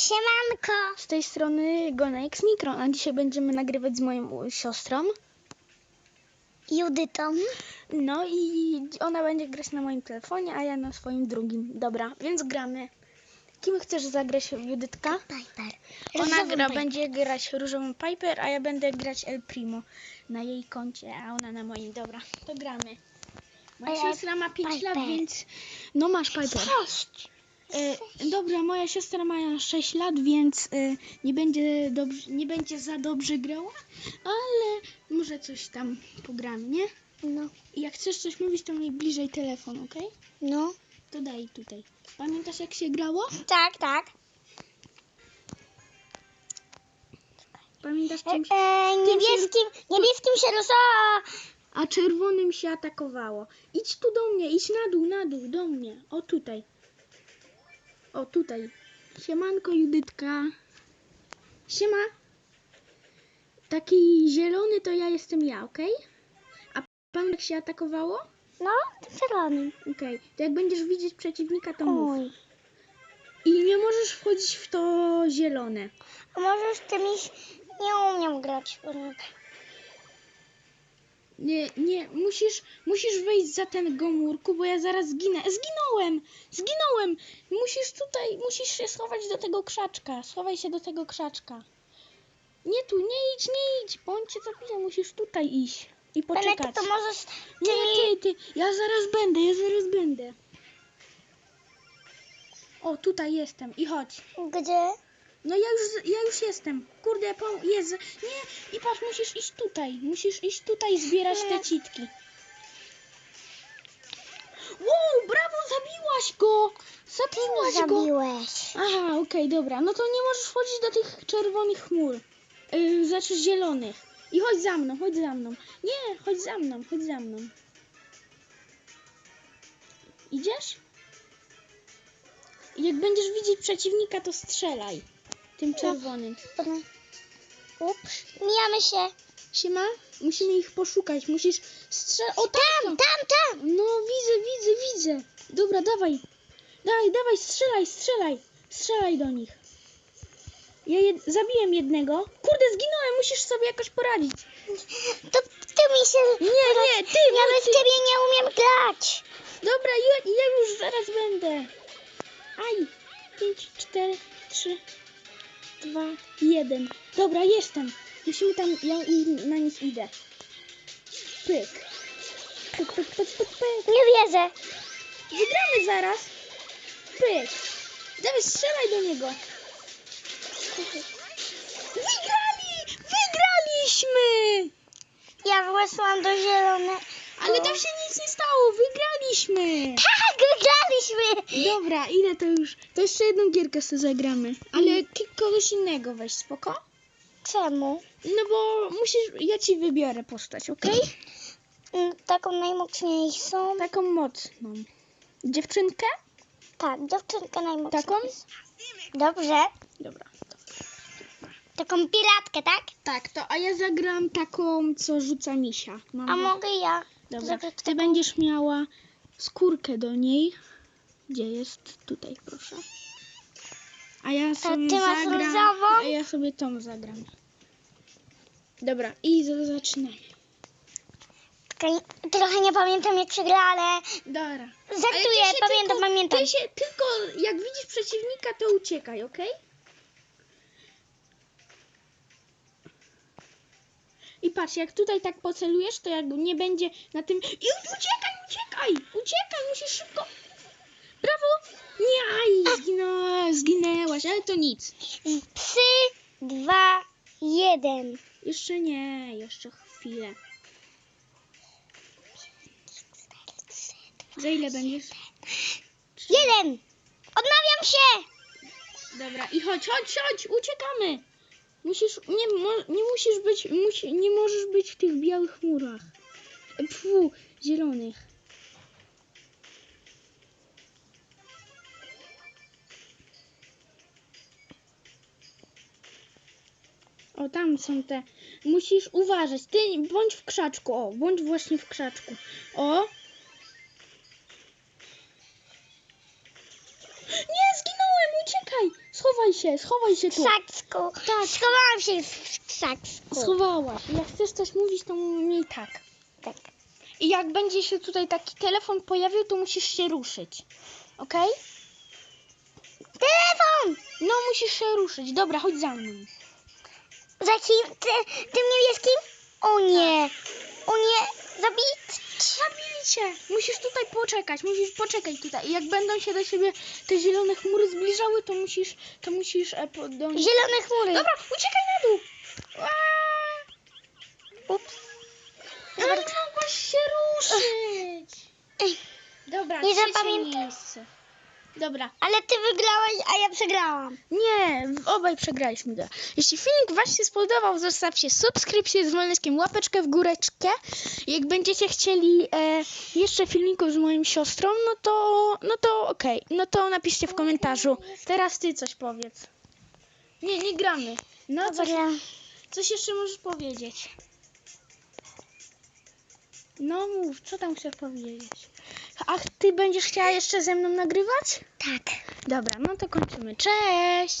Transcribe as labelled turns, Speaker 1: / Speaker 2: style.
Speaker 1: Siemanko.
Speaker 2: Z tej strony Gona X Mikron, a dzisiaj będziemy nagrywać z moją siostrą.
Speaker 1: Judytą.
Speaker 2: No i ona będzie grać na moim telefonie, a ja na swoim drugim. Dobra, więc gramy. Kim chcesz zagrać, Judytka?
Speaker 1: Piper.
Speaker 2: Ona
Speaker 1: Różową
Speaker 2: gra,
Speaker 1: Piper.
Speaker 2: będzie grać różową Piper, a ja będę grać El Primo na jej koncie, a ona na moim. Dobra, to gramy. Moja
Speaker 1: ja
Speaker 2: siostra ma 5
Speaker 1: Piper.
Speaker 2: lat, więc... No masz Piper.
Speaker 1: Sześć.
Speaker 2: E, dobra, moja siostra ma 6 lat, więc e, nie, będzie dobrze, nie będzie za dobrze grała, ale może coś tam pogramy, nie?
Speaker 1: No.
Speaker 2: I jak chcesz coś mówić, to miej bliżej telefon, ok?
Speaker 1: No.
Speaker 2: To daj tutaj. Pamiętasz jak się grało?
Speaker 1: Tak, tak.
Speaker 2: Pamiętasz
Speaker 1: E,
Speaker 2: czym się...
Speaker 1: e, niebieskim, niebieskim się rusza.
Speaker 2: A czerwonym się atakowało. Idź tu do mnie, idź na dół, na dół, do mnie. O tutaj. O tutaj. Siemanko Judytka. Siema. Taki zielony to ja jestem ja, okej? A pan jak się atakowało?
Speaker 1: No, tym czerwonym.
Speaker 2: Okej. To jak będziesz widzieć przeciwnika, to mów.
Speaker 1: Oj.
Speaker 2: I nie możesz wchodzić w to zielone.
Speaker 1: A możesz tymi... Nie umiem grać.
Speaker 2: Nie, nie, musisz, musisz wejść za ten gomórku, bo ja zaraz zginę. Zginąłem! Zginąłem! Musisz tutaj, musisz się schować do tego krzaczka. Schowaj się do tego krzaczka. Nie tu, nie idź, nie idź, bo on cię zabije. Musisz tutaj iść i
Speaker 1: Benek,
Speaker 2: poczekać.
Speaker 1: to możesz
Speaker 2: Nie, ty, ty, ja zaraz będę, ja zaraz będę. O, tutaj jestem i chodź.
Speaker 1: Gdzie?
Speaker 2: No ja już, ja już jestem. Kurde, pom- jest. Nie, i patrz, musisz iść tutaj. Musisz iść tutaj i zbierać te citki. Wow, brawo, zabiłaś go! Zabiłaś go!
Speaker 1: Zabiłeś.
Speaker 2: Aha, okej, dobra. No to nie możesz wchodzić do tych czerwonych chmur. Yy, znaczy zielonych. I chodź za mną, chodź za mną. Nie, chodź za mną, chodź za mną. Idziesz? Jak będziesz widzieć przeciwnika, to strzelaj. Tym czerwonym.
Speaker 1: Ups. Mijamy się.
Speaker 2: Siema? Musimy ich poszukać. Musisz strzelać. O, tam!
Speaker 1: Tam, tam, tam.
Speaker 2: No, widzę, widzę, widzę. Dobra, dawaj. Dawaj, dawaj, strzelaj, strzelaj. Strzelaj do nich. Ja jed zabiłem jednego. Kurde, zginąłem, musisz sobie jakoś poradzić.
Speaker 1: To ty mi się...
Speaker 2: Nie, nie, ty,
Speaker 1: Ja
Speaker 2: no,
Speaker 1: bez
Speaker 2: ty.
Speaker 1: ciebie nie umiem grać.
Speaker 2: Dobra, ja, ja już zaraz będę. Aj. 5, 4, 3, 2, 1. Dobra, jestem. Musimy tam, ja na nich idę. Pyk. Pyk, pyk, pyk, pyk, pyk.
Speaker 1: Nie wierzę.
Speaker 2: Wygramy zaraz. Pyk. Dawaj, strzelaj do niego. Wygrali! Wygraliśmy!
Speaker 1: Ja weszłam do zielone.
Speaker 2: Ale tam się nic nie stało. Wygraliśmy.
Speaker 1: Tak, wygraliśmy.
Speaker 2: Dobra, ile to już? To jeszcze jedną gierkę sobie zagramy. Ale k- kogoś innego weź, spoko?
Speaker 1: Czemu?
Speaker 2: No bo musisz, ja ci wybiorę postać, okej?
Speaker 1: Mm, Taką najmocniejszą.
Speaker 2: Taką mocną. Dziewczynkę?
Speaker 1: Tak, dziewczynkę najmocniejszą.
Speaker 2: Taką?
Speaker 1: Dobrze.
Speaker 2: Dobra.
Speaker 1: Taką piratkę, tak?
Speaker 2: Tak, to a ja zagram taką, co rzuca misia. Mam
Speaker 1: A mogę ja?
Speaker 2: Dobra, ty będziesz miała skórkę do niej. Gdzie jest? Tutaj, proszę. A ja sobie
Speaker 1: ty masz
Speaker 2: zagram.
Speaker 1: różową?
Speaker 2: A ja sobie tą zagram. Dobra, i z- zaczynamy.
Speaker 1: Czekaj, Trochę nie pamiętam jak się gra, ale
Speaker 2: Dobra.
Speaker 1: żartuję, pamiętam,
Speaker 2: tylko,
Speaker 1: pamiętam.
Speaker 2: Ty się tylko, jak widzisz przeciwnika, to uciekaj, ok? I patrz, jak tutaj tak pocelujesz, to jak nie będzie na tym... I uciekaj, uciekaj! Uciekaj, musisz szybko... Brawo! Nie, zginęłaś, zginęłaś, ale to nic.
Speaker 1: Trzy, dwa, jeden.
Speaker 2: Jeszcze nie, jeszcze chwilę. Za ile będziesz?
Speaker 1: Jeden! Odnawiam się!
Speaker 2: Dobra, i chodź, chodź, chodź, uciekamy. Musisz, nie, mo, nie musisz być, musi, nie możesz być w tych białych chmurach. E, Fu, zielonych. O, tam są te. Musisz uważać. Ty bądź w krzaczku. O, bądź właśnie w krzaczku. O. Schowaj się, schowaj się tu.
Speaker 1: krzaczku.
Speaker 2: Tak.
Speaker 1: Schowałam się w krzaczku.
Speaker 2: Schowałaś. Jak chcesz coś mówić, to mów tak.
Speaker 1: Tak.
Speaker 2: I jak będzie się tutaj taki telefon pojawił, to musisz się ruszyć. Okej?
Speaker 1: Telefon!
Speaker 2: No, musisz się ruszyć. Dobra, chodź za mną.
Speaker 1: Za kim? Ty, tym niebieskim? O nie. O nie. Zabić.
Speaker 2: Zabili cię. Musisz tutaj poczekać, musisz poczekać tutaj. I jak będą się do siebie te zielone chmury zbliżały, to musisz, to musisz e, podążyć.
Speaker 1: Zielone chmury.
Speaker 2: Dobra, uciekaj na dół. Aaa.
Speaker 1: Ups.
Speaker 2: No nie mogłaś się ruszyć. Dobra,
Speaker 1: Nie
Speaker 2: trzecie
Speaker 1: zapamiętam.
Speaker 2: miejsce. Dobra.
Speaker 1: Ale ty wygrałaś, a ja przegrałam.
Speaker 2: Nie, obaj przegraliśmy. Jeśli filmik Wam się spodobał, zostawcie subskrypcję z dzwoneczkiem, łapeczkę w góreczkę. Jak będziecie chcieli e, jeszcze filmików z moją siostrą, no to, no to okej. No to napiszcie w komentarzu. Teraz Ty coś powiedz. Nie, nie gramy. No, coś,
Speaker 1: Dobra.
Speaker 2: coś jeszcze możesz powiedzieć. No mów, co tam chcesz powiedzieć? A Ty będziesz chciała jeszcze ze mną nagrywać?
Speaker 1: Tak.
Speaker 2: Dobra, no to kończymy. Cześć!